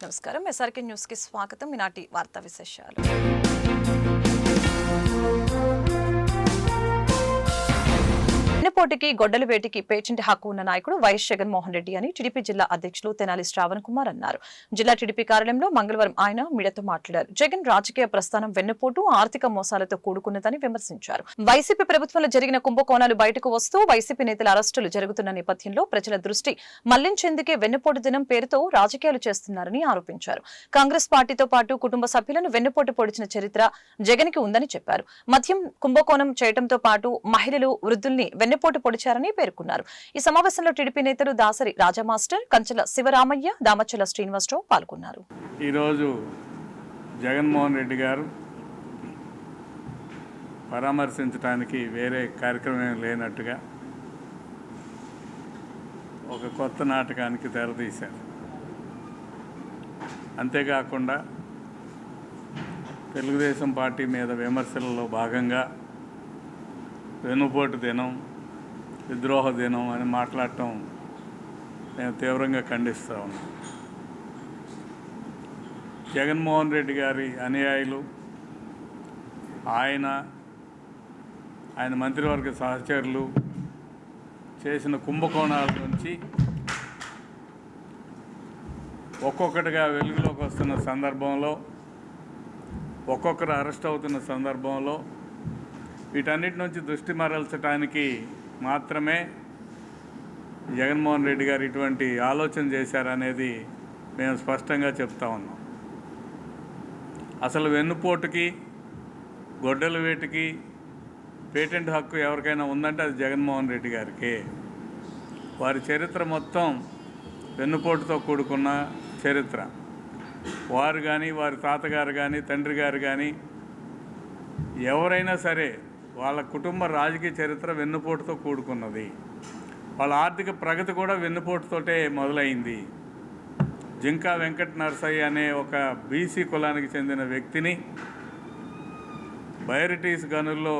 నమస్కారం SRK news కి స్వాగతం ఈనాటి వార్తా విశేషాలు పోటీకి గొడ్డలి వేటికి పేటెంట్ హక్కు ఉన్న నాయకుడు వైఎస్ జగన్మోహన్ రెడ్డి అని టీడీపీ జిల్లా అధ్యక్షులు తెనాలి శ్రావణ్ కుమార్ అన్నారు. జిల్లా టీడీపీ కార్యాలయంలో మంగళవారం ఆయన మీడియాతో మాట్లాడారు. జగన్ రాజకీయ ప్రస్థానం వెన్నుపోటు ఆర్థిక మోసాలతో కూడుకున్నదని విమర్శించారు. వైసీపీ ప్రభుత్వంలో జరిగిన కుంభకోణాలు బయటకు వస్తూ వైసీపీ నేతల అరెస్టులు జరుగుతున్న నేపథ్యంలో ప్రజల దృష్టి మళ్ళించేందుకే వెన్నుపోటు దినం పేరుతో రాజకీయాలు చేస్తున్నారని ఆరోపించారు. కాంగ్రెస్ పార్టీతో పాటు కుటుంబ సభ్యులను వెన్నుపోటు పొడిచిన చరిత్ర జగన్కి ఉందని చెప్పారు. మద్యం కుంభకోణం చేయడంతో పాటు మహిళలు వృద్ధుల్ని వెన్నుపోటు పొడిచారని పేర్కొన్నారు. ఈ సమావేశంలో టీడీపీ నేతలు దాసరి రాజమాస్టర్ కంచెల శివరామయ్య దామచల శ్రీనివాసరావు పాల్గొన్నారు. ఈరోజు జగన్మోహన్ రెడ్డి గారు పరామర్శించడానికి వేరే కార్యక్రమం లేనట్టుగా ఒక కొత్త నాటకానికి తెరదీశారు అంతేకాకుండా తెలుగుదేశం పార్టీ మీద విమర్శలలో భాగంగా వెనుపోటు దినం విద్రోహ దినం అని మాట్లాడటం మేము తీవ్రంగా ఖండిస్తూ ఉన్నాం. జగన్మోహన్ రెడ్డి గారి అనుయాయులు ఆయన ఆయన మంత్రివర్గ సహచరులు చేసిన కుంభకోణాల నుంచి ఒక్కొక్కటిగా వెలుగులోకి వస్తున్న సందర్భంలో ఒక్కొక్కరు అరెస్ట్ అవుతున్న సందర్భంలో వీటన్నిటి నుంచి దృష్టి మరల్చడానికి మాత్రమే జగన్మోహన్ రెడ్డి గారు ఇటువంటి ఆలోచన చేశారనేది మేము స్పష్టంగా చెప్తా ఉన్నాం. అసలు వెన్నుపోటుకి గొడ్డల వేటికి పేటెంట్ హక్కు ఎవరికైనా ఉందంటే అది జగన్మోహన్ రెడ్డి గారికి. వారి చరిత్ర మొత్తం వెన్నుపోటుతో కూడుకున్న చరిత్ర. వారు కానీ వారి తాతగారు కానీ తండ్రి గారు కానీ ఎవరైనా సరే వాళ్ళ కుటుంబ రాజకీయ చరిత్ర వెన్నుపోటుతో కూడుకున్నది. వాళ్ళ ఆర్థిక ప్రగతి కూడా వెన్నుపోటుతోటే మొదలైంది. జింకా వెంకట నరసయ్య అనే ఒక బీసీ కులానికి చెందిన వ్యక్తిని బైరిటీస్ గనుల్లో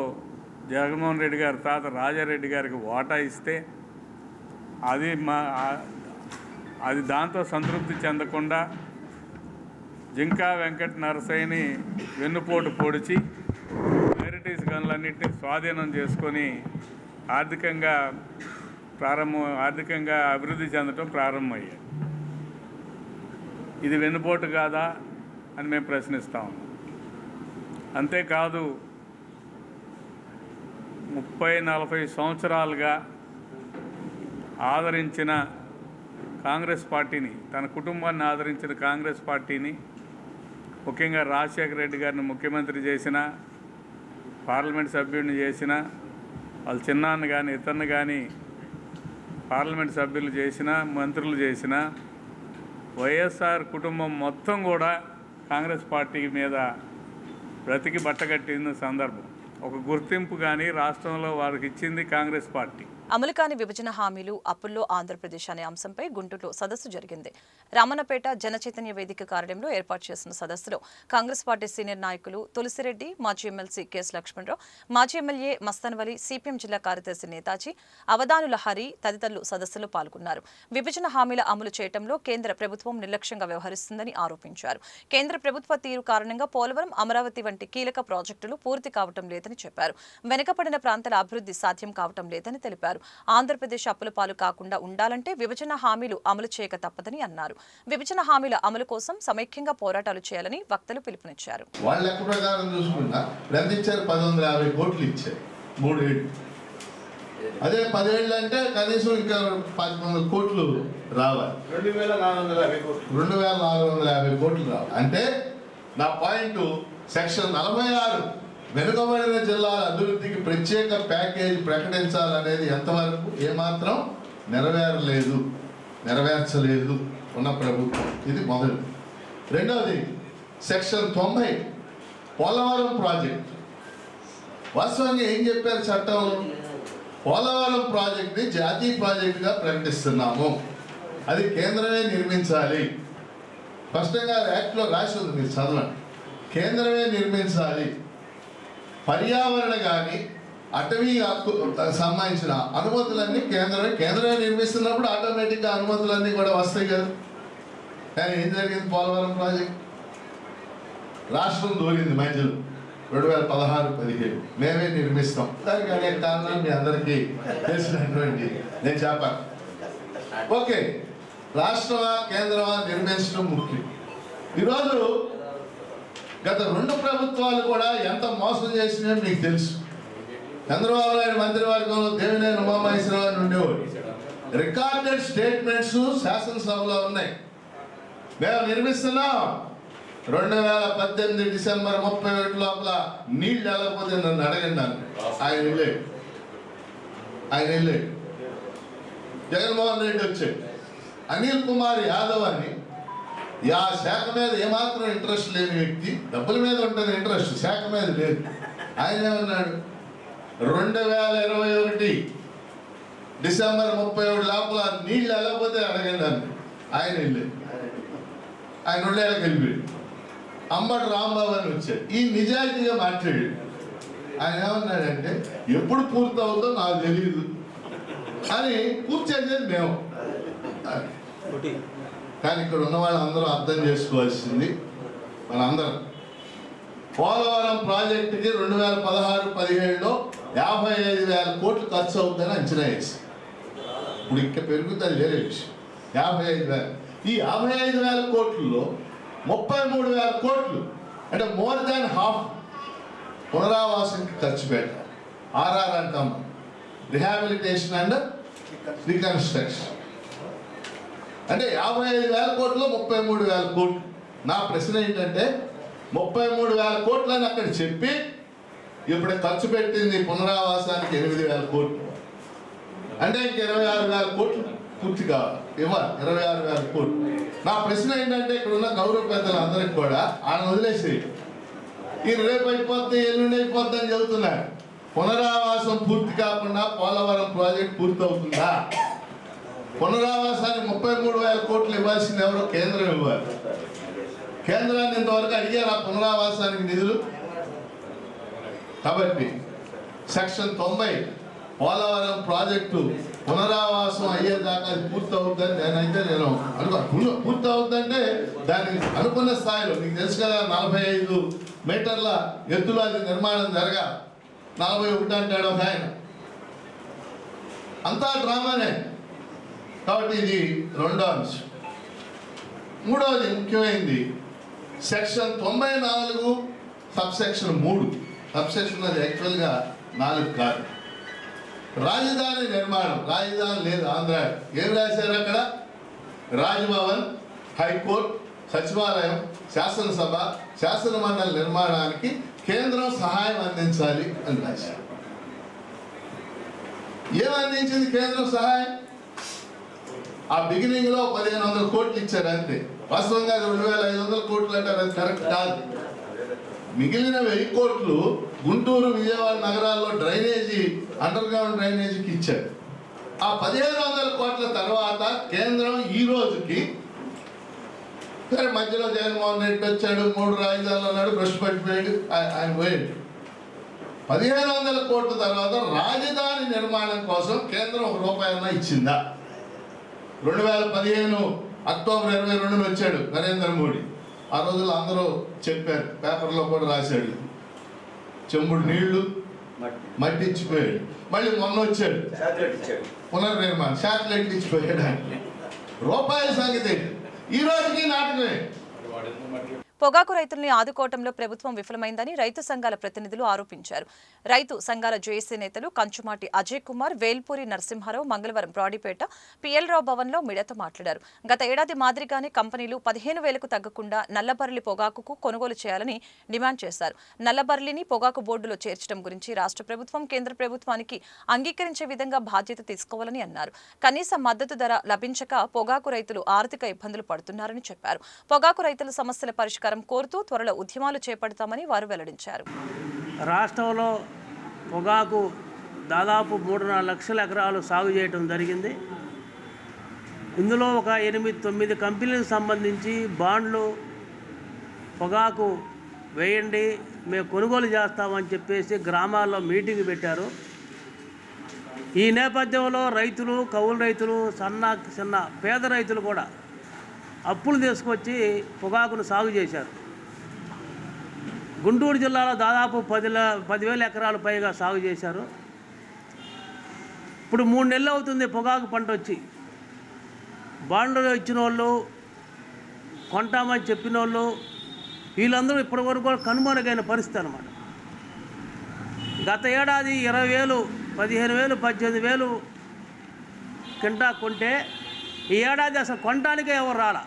జగన్మోహన్ రెడ్డి గారి తాత రాజారెడ్డి గారికి వాటా ఇస్తే అది మా అది దాంతో సంతృప్తి చెందకుండా జింకా వెంకట నరసయ్యని వెన్నుపోటు పొడిచి వైరిటీస్ స్వాధీనం చేసుకొని ఆర్థికంగా ప్రారంభం ఆర్థికంగా అభివృద్ధి చెందటం ప్రారంభమయ్యాయి. ఇది వెన్నుపోటు కాదా అని మేము ప్రశ్నిస్తా ఉన్నాం. అంతేకాదు ముప్పై నలభై సంవత్సరాలుగా ఆదరించిన కాంగ్రెస్ పార్టీని తన కుటుంబాన్ని ఆదరించిన కాంగ్రెస్ పార్టీని ముఖ్యంగా రాజశేఖర రెడ్డి గారిని ముఖ్యమంత్రి చేసిన పార్లమెంట్ సభ్యుడిని చేసిన వాళ్ళ చిన్నాన్న కానీ ఇతన్ని కానీ పార్లమెంట్ సభ్యులు చేసిన మంత్రులు చేసిన వైఎస్ఆర్ కుటుంబం మొత్తం కూడా కాంగ్రెస్ పార్టీ మీద బ్రతికి బట్టగట్టిన సందర్భం. ఒక గుర్తింపు కానీ రాష్ట్రంలో వారికి ఇచ్చింది కాంగ్రెస్ పార్టీ. అమలు కాని విభజన హామీలు అప్పుల్లో ఆంధ్రప్రదేశ్ అనే అంశంపై గుంటూరులో సదస్సు జరిగింది. రామన్నపేట జన చైతన్య వేదిక కార్యాలయంలో ఏర్పాటు చేసిన సదస్సులో కాంగ్రెస్ పార్టీ సీనియర్ నాయకులు తులసిరెడ్డి మాజీ ఎమ్మెల్సీ కెఎస్ లక్ష్మణరావు మాజీ ఎమ్మెల్యే మస్తాన్వలి సిపిఎం జిల్లా కార్యదర్శి నేతాజీ అవధానుల హరి తదితరులు సదస్సులో పాల్గొన్నారు. విభజన హామీల అమలు చేయడంలో కేంద్ర ప్రభుత్వం నిర్లక్ష్యంగా వ్యవహరిస్తుందని ఆరోపించారు. కేంద్ర ప్రభుత్వ తీరు కారణంగా పోలవరం అమరావతి వంటి కీలక ప్రాజెక్టులు పూర్తి కావటం లేదని చెప్పారు. వెనుకబడిన ప్రాంతాల అభివృద్ధి సాధ్యం కావటం లేదని తెలిపారు. ఆంధ్రప్రదేశ్ అప్పుల పాలు కాకుండా ఉండాలంటే విభజన హామీలు అమలు చేయక తప్పదని అన్నారు. విభజన హామీల అమలు కోసం సమైక్యంగా పోరాటాలు చేయాలని వక్తలు పిలుపునిచ్చారు. అదే పదేళ్ళు అంటే కనీసం ఇంకా పది వందల కోట్లు రావాలి. రెండు వేల నాలుగు వందల యాభై కోట్లు. రెండు వేల నాలుగు వందల యాభై కోట్లు రావాలి. అంటే నా పాయింట్ సెక్షన్ నలభై ఆరు. వెనుకబడిన జిల్లాల అభివృద్ధికి ప్రత్యేక ప్యాకేజీ ప్రకటించాలనేది ఎంతవరకు ఏమాత్రం నెరవేరలేదు నెరవేర్చలేదు ఉన్న ప్రభుత్వం. ఇది మొదలు రెండవది సెక్షన్ తొంభై పోలవరం ప్రాజెక్ట్. వాస్తవంగా ఏం చెప్పారు చట్టంలో పోలవరం ప్రాజెక్ట్ని జాతీయ ప్రాజెక్టుగా ప్రకటిస్తున్నాము. అది కేంద్రమే నిర్మించాలి. స్పష్టంగా యాక్ట్లో రాసి ఉంది మీరు చదవండి. కేంద్రమే నిర్మించాలి. పర్యావరణ కానీ అటవీ సంబంధించిన అనుమతులన్నీ కేంద్రమే కేంద్రమే నిర్మిస్తున్నప్పుడు ఆటోమేటిక్గా అనుమతులన్నీ కూడా వస్తాయి కదా. కానీ ఏం జరిగింది పోలవరం ప్రాజెక్ట్? రాష్ట్రం దూరింది మధ్యలో. రెండు వేల పదహారు పదిహేడు. మేమే నిర్మిస్తాం. దానికి అనేక కారణాలు మీ అందరికీ తెలిసినటువంటి నేను చెప్పాను ఓకే. రాష్ట్రమా కేంద్రమా నిర్మించడం ముఖ్యం. ఈరోజు గత రెండు ప్రభుత్వాలు కూడా ఎంత మోసం చేసినాయో మీకు తెలుసు. చంద్రబాబు నాయుడు మంత్రివర్గంలో దేవినేని ఉమామహేశ్వరరావు అని ఉండేవాడు రికార్డెడ్ స్టేట్మెంట్స్ శాసనసభలో ఉన్నాయి. మేము నిర్మిస్తున్నాం. రెండు వేల పద్దెనిమిది డిసెంబర్ ముప్పై ఒకటి లోపల నీళ్ళు వెళ్ళకపోతే నన్ను అడగండి ఆయన వెళ్ళాడు. ఆయన వెళ్ళాడు. జగన్మోహన్ రెడ్డి వచ్చాడు. అనిల్ కుమార్ యాదవ్ అని ఆ శాఖ మీద ఏమాత్రం ఇంట్రెస్ట్ లేని వ్యక్తి డబ్బుల మీద ఉంటుంది ఇంట్రెస్ట్ శాఖ మీద లేదు. ఆయన ఏమన్నాడు? రెండు వేల ఇరవై ఒకటి డిసెంబర్ ముప్పై ఒకటి లోపల నీళ్ళు వెళ్ళకపోతే అడగండి అని ఆయన వెళ్ళాడు. ఆయన ఉండేళ్ళకి వెళ్ళిపోయాడు. అమ్మడు రాంబాబు అని వచ్చాడు. ఈ నిజాయితీగా మాట్లాడాడు. ఆయన ఏమన్నాడంటే ఎప్పుడు పూర్తి అవుతుందో నాకు తెలియదు అని పూర్తి చేసేది మేము. కానీ ఇక్కడ ఉన్న వాళ్ళందరూ అర్థం చేసుకోవాల్సింది మనందరం. పోలవరం ప్రాజెక్టుకి రెండు వేల పదహారు పదిహేడులో యాభై ఐదు వేల కోట్లు ఖర్చు అవుతుందని అంచనా వేసి. ఇప్పుడు ఇంకా పెరుగుతుంది వేరే విషయం. యాభై ఐదు వేలు. ఈ యాభై ఐదు వేల కోట్లలో ముప్పై మూడు వేల కోట్లు అంటే మోర్ దాన్ హాఫ్ పునరావాసంకి ఖర్చు పెట్టాలి. ఆర్ఆర్ అంటాం. Rehabilitation and reconstruction. అంటే యాభై ఐదు వేల కోట్లు ముప్పై మూడు వేల కోట్లు. నా ప్రశ్న ఏంటంటే ముప్పై మూడు వేల కోట్లు అని అక్కడ చెప్పి ఇప్పుడు ఖర్చు పెట్టింది పునరావాసానికి ఎనిమిది వేల కోట్లు. అంటే ఇంక ఇరవై ఆరు వేల కోట్లు పూర్తి కావాలి. ఇవ్వాలి ఇరవై ఆరు వేల కోట్లు. నా ప్రశ్న ఏంటంటే ఇక్కడ ఉన్న గౌరవ పెద్దలు అందరికి కూడా ఆయన వదిలేసి ఈ రేపు అయిపోద్ది ఎల్లుండి అయిపోద్ది అని చెబుతున్నారు. పునరావాసం పూర్తి కాకుండా పోలవరం ప్రాజెక్ట్ పూర్తి అవుతుందా పునరావాసానికి ముప్పై మూడు వేల కోట్లు ఇవ్వాల్సింది ఎవరో కేంద్రం ఇవ్వాలి. కేంద్రాన్ని ఇంతవరకు అడిగారు ఆ పునరావాసానికి నిధులు? కాబట్టి సెక్షన్ తొంభై పోలవరం ప్రాజెక్టు పునరావాసం అయ్యేదాకా అది పూర్తి అవుతుందని నేనైతే నేను అనుకో పూర్తి- అవుతుందంటే దాని అనుకున్న స్థాయిలో మీకు తెలుసు కదా నలభై ఐదు మీటర్ల ఎత్తులో అది నిర్మాణం జరగా నలభై ఒకటి అంటాడు ఒక ఆయన. అంతా డ్రామానే. కాబట్టి ఇది రెండో అంశం. మూడవది ముఖ్యమైనది సెక్షన్ తొంభై నాలుగు సబ్ సెక్షన్ మూడు. సబ్ సెక్షన్ అది యాక్చువల్గా నాలుగు కాదు. రాజధాని నిర్మాణం రాజధాని లేదు ఆంధ్ర. ఏం రాశారు అక్కడ? రాజ్భవన్ హైకోర్టు సచివాలయం శాసనసభ శాసన మండలి నిర్మాణానికి కేంద్రం సహాయం అందించాలి అని రాశారు. ఏం అందించింది కేంద్రం సహాయం? ఆ బిగినింగ్లో పదిహేను వందల కోట్లు ఇచ్చారు అంతే. వాస్తవంగా రెండు వేల ఐదు వందల కోట్లు అంటారు అది కరెక్ట్ కాదు. మిగిలిన వెయ్యి కోట్లు గుంటూరు విజయవాడ నగరాల్లో డ్రైనేజీ అండర్ గ్రౌండ్ డ్రైనేజీకి ఇచ్చారు. ఆ పదిహేను వందల కోట్ల తర్వాత కేంద్రం ఈ రోజుకి సరే మధ్యలో జగన్మోహన్ రెడ్డి వచ్చాడు మూడు రాజధానులు ఉన్నాడు బ్రష్ పట్టిపోయాడు ఆయన పోయాడు. పదిహేను వందల కోట్ల తర్వాత రాజధాని నిర్మాణం కోసం కేంద్రం ఒక రూపాయన్న ఇచ్చిందా? రెండు వేల పదిహేను అక్టోబర్ ఇరవై రెండున వచ్చాడు నరేంద్ర మోడీ. ఆ రోజుల్లో అందరూ చెప్పారు పేపర్లో కూడా రాశాడు. చెంబుడు నీళ్ళు మట్టి ఇచ్చిపోయాడు. మళ్ళీ మొన్న వచ్చాడు. శాటిలైట్ పునర్నిర్మాణం శాటిలైట్లు ఇచ్చిపోయాడు. రూపాయల సంగతి ఏంటి? ఈ రోజుకి నాటకమే. పొగాకు రైతుల్ని ఆదుకోవటంలో ప్రభుత్వం విఫలమైందని రైతు సంఘాల ప్రతినిధులు ఆరోపించారు. రైతు సంఘాల జేఏసీ నేతలు కంచుమాటి అజయ్ కుమార్ వేల్పూరి నరసింహారావు మంగళవారం బ్రాడీపేట పిఎల్ రావు భవన్లో మీడియాతో మాట్లాడారు. గత ఏడాది మాదిరిగానే కంపెనీలు పదిహేను వేలకు తగ్గకుండా నల్లబర్లి పొగాకుకు కొనుగోలు చేయాలని డిమాండ్ చేశారు. నల్లబర్లిని పొగాకు బోర్డులో చేర్చడం గురించి రాష్ట్ర ప్రభుత్వం కేంద్ర ప్రభుత్వానికి అంగీకరించే విధంగా బాధ్యత తీసుకోవాలని అన్నారు. కనీస మద్దతు ధర లభించక పొగాకు రైతులు ఆర్థిక ఇబ్బందులు పడుతున్నారని చెప్పారు. పొగాకు రైతుల సమస్యల పరిష్కారం కోరుతూ త్వరలో ఉద్యమాలు చేపడతామని వారు వెల్లడించారు. రాష్ట్రంలో పొగాకు దాదాపు మూడున్నర లక్షల ఎకరాలు సాగు చేయటం జరిగింది. ఇందులో ఒక ఎనిమిది తొమ్మిది కంపెనీలకు సంబంధించి బాండ్లు పొగాకు వేయండి మేము కొనుగోలు చేస్తామని చెప్పేసి గ్రామాల్లో మీటింగ్ పెట్టారు. ఈ నేపథ్యంలో రైతులు కౌలు రైతులు సన్న చిన్న పేద రైతులు కూడా అప్పులు తీసుకొచ్చి పొగాకును సాగు చేశారు. గుంటూరు జిల్లాలో దాదాపు పదిల పదివేల ఎకరాలు పైగా సాగు చేశారు. ఇప్పుడు మూడు నెలలు అవుతుంది పొగాకు పంట వచ్చి. బాండ్లు ఇచ్చిన వాళ్ళు కొంటామని చెప్పిన వాళ్ళు వీళ్ళందరూ ఇప్పటి వరకు కూడా కనుమరుగైన పరిస్థితి అనమాట గత ఏడాది ఇరవై వేలు పదిహేను వేలు పద్దెనిమిది వేలు కింటా కొంటే ఈ ఏడాది అసలు కొనడానికే ఎవరు రాలా.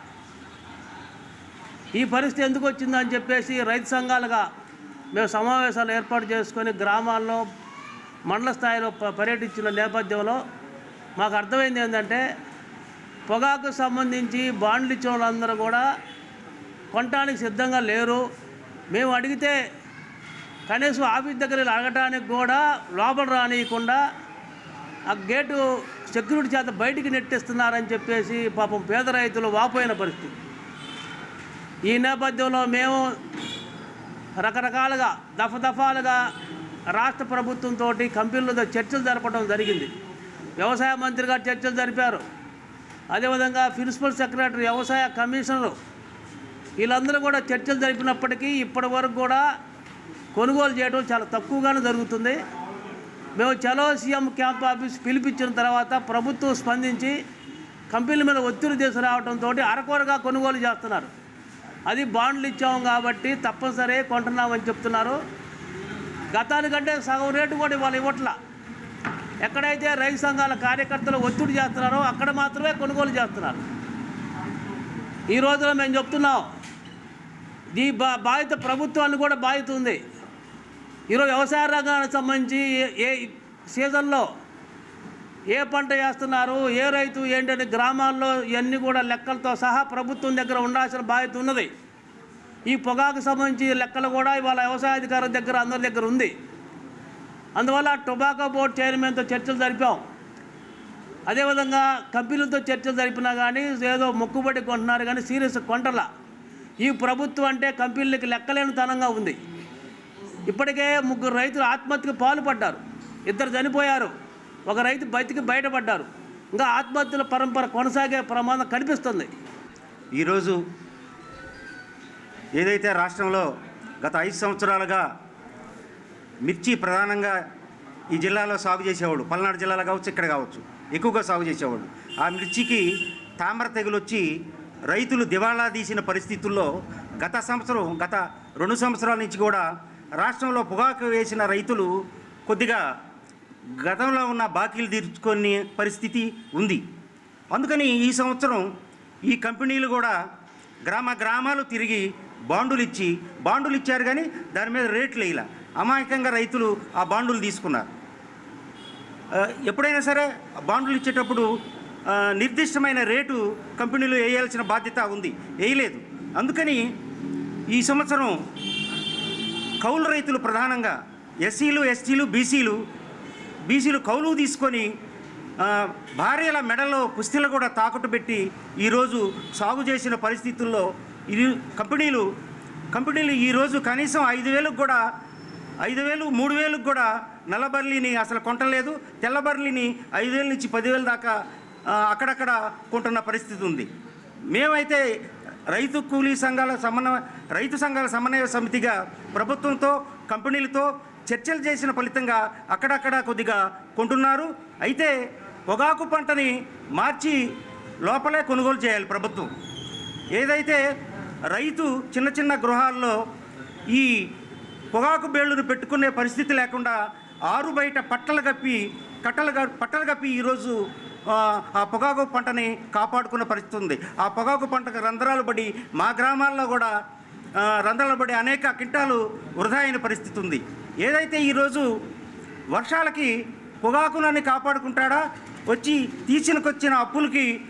ఈ పరిస్థితి ఎందుకు వచ్చిందని చెప్పేసి రైతు సంఘాలుగా మేము సమావేశాలు ఏర్పాటు చేసుకొని గ్రామాల్లో మండల స్థాయిలో పర్యటించిన నేపథ్యంలో మాకు అర్థమైంది ఏంటంటే పొగాకు సంబంధించి బాండ్లు ఇచ్చిన వాళ్ళందరూ కూడా కొనటానికి సిద్ధంగా లేరు. మేము అడిగితే కనీసం ఆఫీస్ దగ్గర అడగటానికి కూడా లోపల రానియకుండా ఆ గేటు సెక్యూరిటీ చేత బయటికి నెట్టేస్తున్నారని చెప్పేసి పాపం పేద రైతులు వాపోయిన పరిస్థితి. ఈ నేపథ్యంలో మేము రకరకాలుగా దఫదఫాలుగా రాష్ట్ర ప్రభుత్వంతో కంపెనీలతో చర్చలు జరపడం జరిగింది. వ్యవసాయ మంత్రి గారు చర్చలు జరిపారు. అదేవిధంగా ప్రిన్సిపల్ సెక్రటరీ వ్యవసాయ కమిషనరు వీళ్ళందరూ కూడా చర్చలు జరిపినప్పటికీ ఇప్పటి వరకు కూడా కొనుగోలు చేయడం చాలా తక్కువగానే జరుగుతుంది. మేము చలో సీఎం క్యాంప్ ఆఫీస్ పిలిపించిన తర్వాత ప్రభుత్వం స్పందించి కంపెనీల మీద ఒత్తిడి తీసుకురావడంతో అరకొరగా కొనుగోలు చేస్తున్నారు. అది బాండ్లు ఇచ్చాము కాబట్టి తప్పనిసరి కొంటున్నామని చెప్తున్నారు. గతానికంటే సగం రేటు కూడా ఇవాళ ఇవ్వట్లా. ఎక్కడైతే రైతు సంఘాల కార్యకర్తలు ఒత్తిడి చేస్తున్నారో అక్కడ మాత్రమే కొనుగోలు చేస్తున్నారు. ఈ రోజున మేము చెప్తున్నాం. ఈ బా బాధ్యత ప్రభుత్వాన్ని కూడా బాధ్యత ఉంది ఈరోజు వ్యవసాయ రంగానికి సంబంధించి ఏ- ఏ సీజన్లో ఏ పంట వేస్తున్నారు ఏ రైతు ఏంటని గ్రామాల్లో ఇవన్నీ కూడా లెక్కలతో సహా ప్రభుత్వం దగ్గర ఉండాల్సిన బాధ్యత ఉన్నది. ఈ పొగాకు సంబంధించి లెక్కలు కూడా ఇవాళ వ్యవసాయ అధికారుల దగ్గర అందరి దగ్గర ఉంది. అందువల్ల టొబాకో బోర్డు చైర్మన్తో చర్చలు జరిపాం. అదేవిధంగా కంపెనీలతో చర్చలు జరిపినా కానీ ఏదో మొక్కుబడి కొంటున్నారు కానీ సీరియస్ కొంటలా. ఈ ప్రభుత్వం అంటే కంపెనీలకి లెక్కలేనితనంగా ఉంది. ఇప్పటికే ముగ్గురు రైతులు ఆత్మహత్యకు పాల్పడ్డారు. ఇద్దరు చనిపోయారు. ఒక రైతు బతికి బయటపడ్డారు. ఇంకా ఆత్మహత్యల పరంపర కొనసాగే ప్రమాదం కనిపిస్తుంది. ఈరోజు ఏదైతే రాష్ట్రంలో గత ఐదు సంవత్సరాలుగా మిర్చి ప్రధానంగా ఈ జిల్లాలో సాగు చేసేవాడు పల్నాడు జిల్లాలో కావచ్చు ఇక్కడ కావచ్చు ఎక్కువగా సాగు చేసేవాడు. ఆ మిర్చికి తామర తెగులు వచ్చి రైతులు దివాళా తీసిన పరిస్థితుల్లో గత సంవత్సరం గత రెండు సంవత్సరాల నుంచి కూడా రాష్ట్రంలో పొగాకు వేసిన రైతులు కొద్దిగా గతంలో ఉన్న బాకీలు తీర్చుకునే పరిస్థితి ఉంది. అందుకని ఈ సంవత్సరం ఈ కంపెనీలు కూడా గ్రామ గ్రామాలు తిరిగి బాండులు ఇచ్చి బాండులు ఇచ్చారు కానీ దాని మీద రేట్లు వేయాల అమాయకంగా రైతులు ఆ బాండులు తీసుకున్నారు. ఎప్పుడైనా సరే బాండ్లు ఇచ్చేటప్పుడు నిర్దిష్టమైన రేటు కంపెనీలు వేయాల్సిన బాధ్యత ఉంది. వేయలేదు. అందుకని ఈ సంవత్సరం కౌలు రైతులు ప్రధానంగా ఎస్సీలు ఎస్టీలు బీసీలు బీసీలు కౌలు తీసుకొని భార్యల మెడలో కుస్తీలు కూడా తాకట్టు పెట్టి ఈరోజు సాగు చేసిన పరిస్థితుల్లో ఇది కంపెనీలు కంపెనీలు ఈరోజు కనీసం ఐదు వేలకు కూడా ఐదు వేలు మూడు వేలకు కూడా నల్ల బర్లీని అసలు కొంటలేదు. తెల్ల బర్లీని ఐదు వేల నుంచి పదివేల దాకా అక్కడక్కడ కొంటున్న పరిస్థితి ఉంది. మేమైతే రైతు కూలీ సంఘాల సమన్వయ రైతు సంఘాల సమన్వయ సమితిగా ప్రభుత్వంతో కంపెనీలతో చర్చలు చేసిన ఫలితంగా అక్కడక్కడ కొద్దిగా కొంటున్నారు. అయితే పొగాకు పంటని మార్చి లోపలే కొనుగోలు చేయాలి ప్రభుత్వం. ఏదైతే రైతు చిన్న చిన్న గృహాల్లో ఈ పొగాకు బేళ్ళను పెట్టుకునే పరిస్థితి లేకుండా ఆరు బయట పట్టలు కప్పి కట్టలు క- పట్టలు కప్పి ఈరోజు ఆ, పొగాకు పంటని కాపాడుకున్న పరిస్థితి ఉంది. ఆ పొగాకు పంటకు రంధ్రాలు పడి మా గ్రామాల్లో కూడా రంధ్రాలు పడి అనేక కింటాలు వృధా అయిన పరిస్థితి ఉంది. ఏదైతే ఈరోజు వర్షాలకి పొగాకునని కాపాడుకుంటాడా? వచ్చి తీసుకొచ్చిన అప్పులకి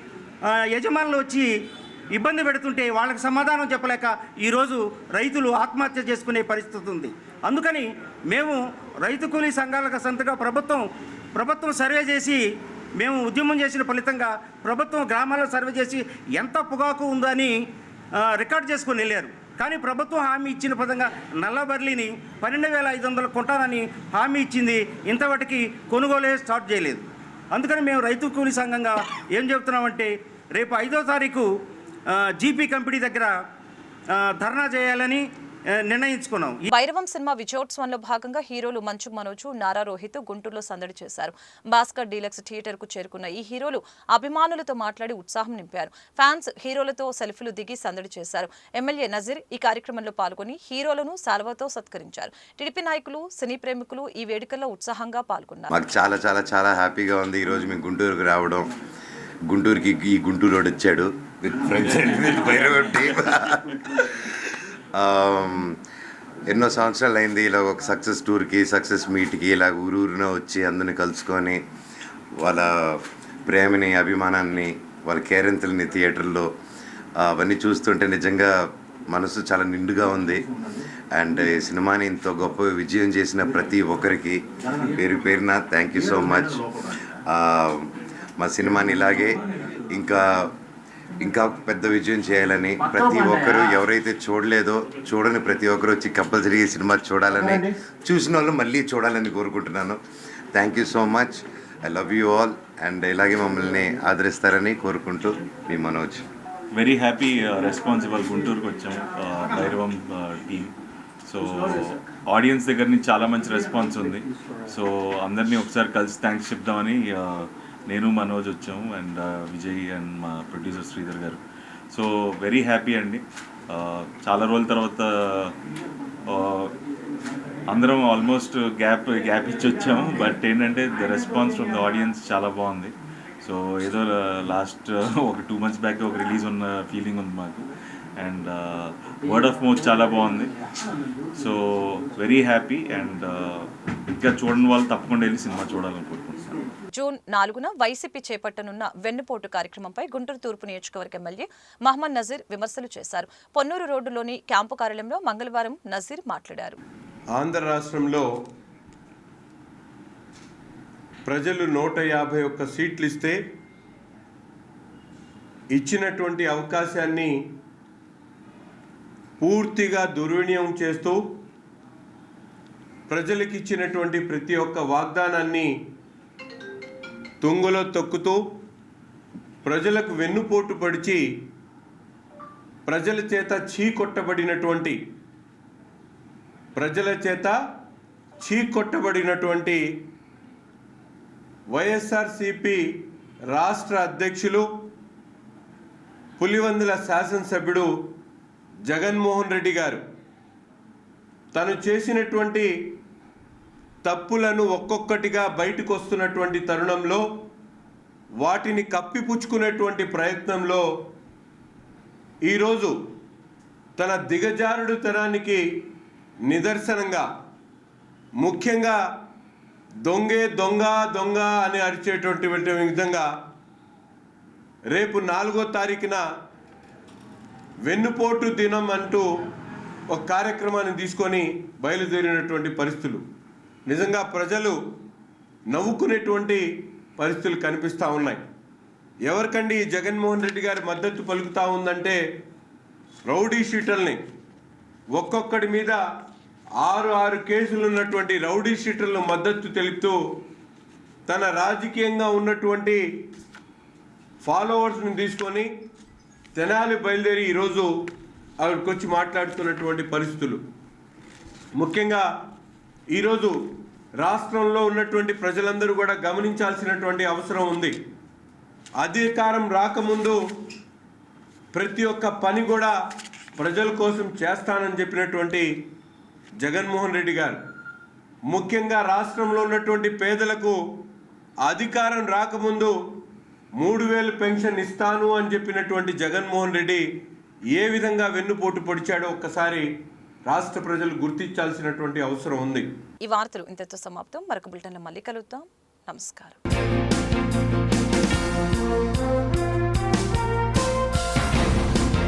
యజమానులు వచ్చి ఇబ్బంది పెడుతుంటే వాళ్ళకి సమాధానం చెప్పలేక ఈరోజు రైతులు ఆత్మహత్య చేసుకునే పరిస్థితి ఉంది. అందుకని మేము రైతు కూలీ సంఘాలకు సంతగా ప్రభుత్వం ప్రభుత్వం సర్వే చేసి మేము ఉద్యమం చేసిన ఫలితంగా ప్రభుత్వం గ్రామాల్లో సర్వే చేసి ఎంత పొగాకు ఉందని రికార్డ్ చేసుకొని వెళ్ళారు. కానీ ప్రభుత్వం హామీ ఇచ్చిన పదంగా నల్లబర్లిని పన్నెండు వేల ఐదు వందలు కొంటానని హామీ ఇచ్చింది. ఇంతవరకు కొనుగోలే స్టార్ట్ చేయలేదు. అందుకని మేము రైతు కూలీ సంఘంగా ఏం చెబుతున్నామంటే రేపు ఐదో తారీఖు జీపీ కంపెనీ దగ్గర ధర్నా చేయాలని నిర్ణయించుకున్నాం. భైరవం సినిమా విజయోత్సవంలో భాగంగా హీరోలు మంచు మనోజు నారా రోహిత్ గుంటూరులో సందడి చేశారు. భాస్కర్ డీలక్స్ థియేటర్కు చేరుకున్న ఈ హీరోలు అభిమానులతో మాట్లాడి ఉత్సాహం నింపారు. ఫ్యాన్స్ హీరోలతో సెల్ఫీలు దిగి సందడి చేశారు. ఎమ్మెల్యే నజీర్ ఈ కార్యక్రమంలో పాల్గొని హీరోలను సాల్వతో సత్కరించారు. టీడీపీ నాయకులు సినీ ప్రేమికులు ఈ వేడుకల్లో ఉత్సాహంగా పాల్గొన్నారు. మాకు చాలా చాలా చాలా హ్యాపీగా ఉంది. ఈరోజు మేము గుంటూరుకు రావడం. గుంటూరుకి ఈ గుంటూరు వచ్చాడు. With friends and with Bhairava team Um, ఎన్నో సంవత్సరాలు అయింది ఇలా ఒక సక్సెస్ టూర్కి సక్సెస్ మీట్కి ఇలా ఊరు వచ్చి అందరిని కలుసుకొని వాళ్ళ ప్రేమని అభిమానాన్ని వాళ్ళ కేరింతల్ని థియేటర్లో అవన్నీ చూస్తుంటే నిజంగా మనసు చాలా నిండుగా ఉంది. అండ్ ఈ సినిమాని ఇంత గొప్ప విజయం చేసిన ప్రతి ఒక్కరికి పేరు పేరున థ్యాంక్ యూ సో మచ్ మా సినిమాని ఇలాగే ఇంకా ఇంకా పెద్ద విజయం చేయాలని ప్రతి ఒక్కరు ఎవరైతే చూడలేదో చూడని ప్రతి ఒక్కరు వచ్చి కంపల్సరీ ఈ సినిమా చూడాలని చూసిన వాళ్ళు మళ్ళీ చూడాలని కోరుకుంటున్నాను. Thank you so much I love you all and ఇలాగే మమ్మల్ని ఆదరిస్తారని కోరుకుంటూ మీ మనోజ్. వెరీ హ్యాపీ రెస్పాన్సిబుల్ గుంటూరుకి వచ్చాం uh, Bhairavam team so audience దగ్గర నుంచి చాలా మంచి రెస్పాన్స్ ఉంది. సో అందరినీ ఒకసారి కలిసి థ్యాంక్స్ చెప్దామని uh, నేను మనోజ్ వచ్చాము అండ్ విజయ్ అండ్ మా producer Sridhar garu. So very happy అండి. చాలా రోజుల తర్వాత అందరం ఆల్మోస్ట్ గ్యాప్ గ్యాప్ ఇచ్చి వచ్చాము. బట్ ఏంటంటే the response from the audience చాలా బాగుంది. సో ఏదో లాస్ట్ ఒక టూ మంత్స్ బ్యాక్ ఒక రిలీజ్ ఉన్న ఫీలింగ్ ఉంది మాకు. అండ్ వర్డ్ ఆఫ్ మౌత్ చాలా బాగుంది. సో వెరీ హ్యాపీ అండ్ ఇంకా చూడని వాళ్ళు తప్పకుండా వెళ్ళి సినిమా చూడాలనుకుంటున్నాను జూన్ నాలుగున వైసీపీ చేపట్టనున్న వెన్నుపోటు కార్యక్రమంపై గుంటూరు తూర్పు నియోజకవర్గ ఎమ్మెల్యే మహమ్మద్ నజీర్ విమర్శలు చేశారు. పొన్నూరు రోడ్డులోని క్యాంపు కార్యాలయంలో మంగళవారం నజీర్ మాట్లాడారు. ఆంధ్ర రాష్ట్రంలో ప్రజలు నూట యాభై ఒక్క సీట్లు ఇస్తే ఇచ్చినటువంటి అవకాశాన్ని పూర్తిగా దుర్వినియోగం చేస్తూ ప్రజలకు ఇచ్చినటువంటి ప్రతి ఒక్క వాగ్దానాన్ని తుంగులో తొక్కుతూ ప్రజలకు వెన్నుపోటు పడిచి ప్రజల చేత చీకొట్టబడినటువంటి ప్రజల చేత చీకొట్టబడినటువంటి వైఎస్ఆర్సిపి రాష్ట్ర అధ్యక్షులు పులివందుల శాసనసభ్యుడు జగన్మోహన్ రెడ్డి గారు. తను చేసినటువంటి తప్పులను ఒక్కొక్కటిగా బయటకు వస్తున్నటువంటి తరుణంలో వాటిని కప్పిపుచ్చుకునేటువంటి ప్రయత్నంలో ఈరోజు తన దిగజారుడుతనానికి నిదర్శనంగా ముఖ్యంగా దొంగే దొంగ దొంగ అని అరిచేటువంటి విధంగా రేపు నాలుగో తారీఖున వెన్నుపోటు దినం అంటూ ఒక కార్యక్రమాన్ని తీసుకొని బయలుదేరినటువంటి పరిస్థితులు. నిజంగా ప్రజలు నవ్వుకునేటువంటి పరిస్థితులు కనిపిస్తూ ఉన్నాయి. ఎవరికండి ఈ జగన్మోహన్ రెడ్డి గారి మద్దతు పలుకుతూ ఉందంటే రౌడీ షీటర్ని ఒక్కొక్కడి మీద ఆరు ఆరు కేసులు ఉన్నటువంటి రౌడీ షీటర్లను మద్దతు తెలుపుతూ తన రాజకీయంగా ఉన్నటువంటి ఫాలోవర్స్ని తీసుకొని తెనాలి బయలుదేరి ఈరోజు అక్కడికి వచ్చి మాట్లాడుతున్నటువంటి పరిస్థితులు. ముఖ్యంగా ఈరోజు రాష్ట్రంలో ఉన్నటువంటి ప్రజలందరూ కూడా గమనించాల్సినటువంటి అవసరం ఉంది. అధికారం రాకముందు ప్రతి ఒక్క పని కూడా ప్రజల కోసం చేస్తానని చెప్పినటువంటి జగన్మోహన్ రెడ్డి గారు. ముఖ్యంగా రాష్ట్రంలో ఉన్నటువంటి పేదలకు అధికారం రాకముందు మూడు వేలు పెన్షన్ ఇస్తాను అని చెప్పినటువంటి జగన్మోహన్ రెడ్డి ఏ విధంగా వెన్నుపోటు పొడిచాడో ఒక్కసారి రాష్ట్ర ప్రజలు గుర్తించాల్సినటువంటి అవసరం ఉంది. ఈ వార్తలు ఇంతతో సమాప్తం. మరొక బులెటిన్లో మళ్ళీ కలుద్దాం. నమస్కారం.